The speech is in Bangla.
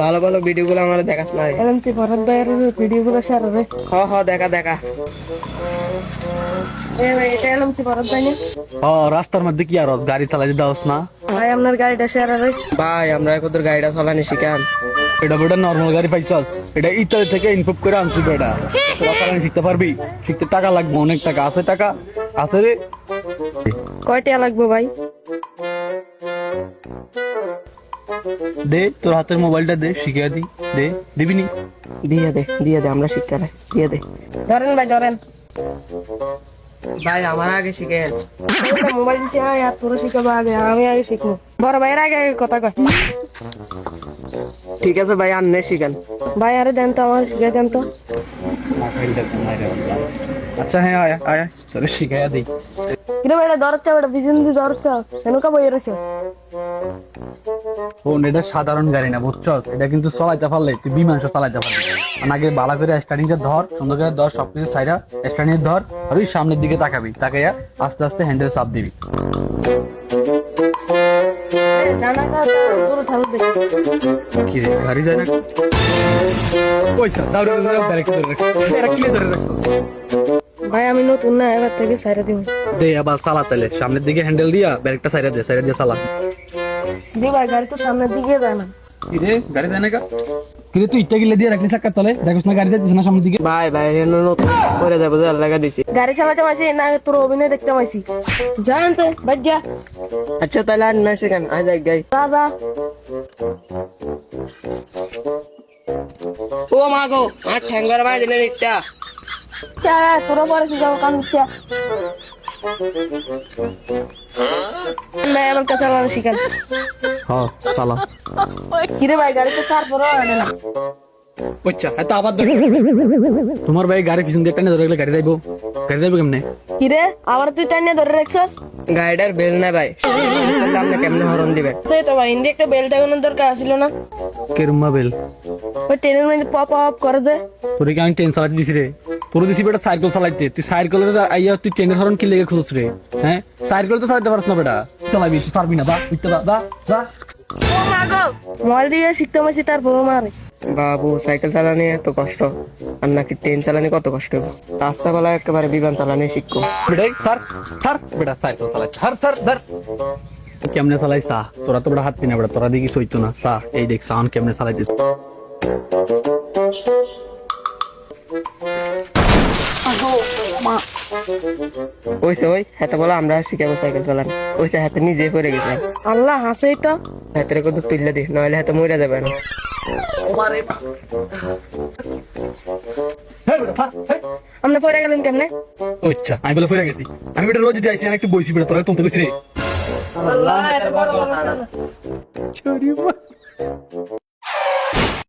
ভালো ভালো ভিডিও গুলো আমার দেখাস না এলএমসি ভরত ভাইয়ের ভিডিও গুলো শেয়ার হবে। হ হ দেখা দেখা। রাস্তার মধ্যে কি আর গাড়ি চালাতে দাওস না। ভাই আপনার গাড়িটা শেয়ার হবে। ভাই আমরা গাড়িটা চালানি শিখান। এটা বেটা নর্মাল গাড়ি পাইছস? এটা থেকে ইনপুট করে আনছি বেটা তোরা চালানি শিখতে পারবি? শিখতে টাকা লাগবে অনেক টাকা। আছে টাকা? আছে রে। কয়টা লাগবে ভাই? দে তোর হাতের মোবাইলটা দে শিখিয়ে দি। দে দিবি নি? দিয়ে দে দিয়ে দে আমরা শিখতে নাই দিয়ে দে। ধরেন ভাই ধরেন। ভাই আমার আগে শিখেন মোবাইল দিছি হ্যাঁ আর তোরা শিখাবো আগে আমি আগে শিখব। বড় ভাইয়ের আগে আগে কথা কয়। ঠিক আছে ভাই আন্নে শিখেন। ভাই আরে দেন তো আমার শিখে দেন তো। আচ্ছা হ্যাঁ আয়া আয়া তোরে শিখাইয়া দিই কিরে ভাই এটা ধরছ বেটা বিজন দি ধরছ কেন কা বই রয়েছে ফোন এটা সাধারণ গাড়ি না বুঝছস এটা কিন্তু চালাইতে পারলে তুই বিমান চালাইতে পারবি। আর আগে বালা করে স্টার্টিংটা ধর সুন্দর করে ধর সবকিছু সাইডা স্টার্টিং ধর আর সামনের দিকে তাকাবি তাকাইয়া আস্তে আস্তে হ্যান্ডেল চাপ দিবি। জানা কা জোরে ঠাল দে কি রে গাড়ি যায় না? পয়সা যাও রে ধরে রাখ ব্যারেক কি ধরে রাখছস ভাই আমি নতুন না এবার থেকে সাইরা দিব। দে আবার চালা তাহলে সামনের দিকে হ্যান্ডেল দিয়া ব্যারেকটা সাইডে দে সাইডে দিয়ে চালা। দি ভাই গাড়ি তো সামনের দিকে যায় না। কি রে গাড়ি যায় না কা কি রে তুই ইটটা গিলে দিয়ে রাখলি চাক্কার তলে? দেখছ না গাড়ি যাচ্ছে না সামনের দিকে? ভাই ভাই এর নতুন করে যাব যে লাগা দিছি। গাড়ি চালাতে মাসি না তোর অভিনয় দেখতে মাসি জান তো বাদ যা। আচ্ছা তাহলে আর না শিখান আজ যাই গাই। দাদা ও মা গো আর ঠ্যাঙ্গার ভাই দিলেন একটা চা পরে যাব কাম চা না আমার কাছে আমার শিখান। হ্যাঁ সালা কিরে ভাই গাড়িতে তারপর না। আচ্ছা এত আবার তোমার ভাই গাড়ি পিছন দিয়ে টানে ধরে গেলে গাড়ি যাইবো। গাড়ি যাইবো কেমনে? কিরে আবার তুই টাইনে ধরে রাখছস? গাড়িটার বেল না ভাই। তাহলে আপনি কেমনে হরন দিবেন? সেই তো ভাই হিন্দি একটা বেল টাকানোর দরকার ছিল না? কেরুম্মা বেল ওই ট্রেনের মধ্যে পপ আপ করে যে। তোর কি আমি ট্রেন চালাতে দিছি রে? তোর দিছি বেটা সাইকেল চালাইতে। তুই সাইকেলের আইয়া তুই ট্রেনের হরন কি লেগে খুঁজছ রে? হ্যাঁ? সাইকেল তো চালাতে পারছ না বেটা। চালাবি তুই পারবি না বা উঠতে বা বা বা ও মা গো মোবাইল দিয়ে শিখতে মাসি তারপর মারে। বাবু সাইকেল চালানি এত কষ্ট আর নাকি ট্রেন চালানি কত কষ্ট। তার সাকলা একেবারে বিমান চালানি বেটা সাইকেল চালাই। ধর কেমনে চালাই সা তোরা তো বেটা হাত পিনা বেটা তোরা দেখি সইতো না সা এই দেখ সাউন্ড কেমনে চালাইতিস ওইসে ওই হাতে বলে আমরা শিখাবো সাইকেল চালানি। ওইসে হাতে নিজে করে গেছিলাম আল্লাহ হাসেই তো হাতের কত তুললে দি নইলে হাতে মরে যাবে না। আমরা গেলেন কেমনে? আচ্ছা আমি বলে পড়ে গেছি। আমি বেটা রোজ যাইছি আমি একটু বইছি বেটা তোরা তুমি গেছি রে আল্লাহ এত বড় কথা না।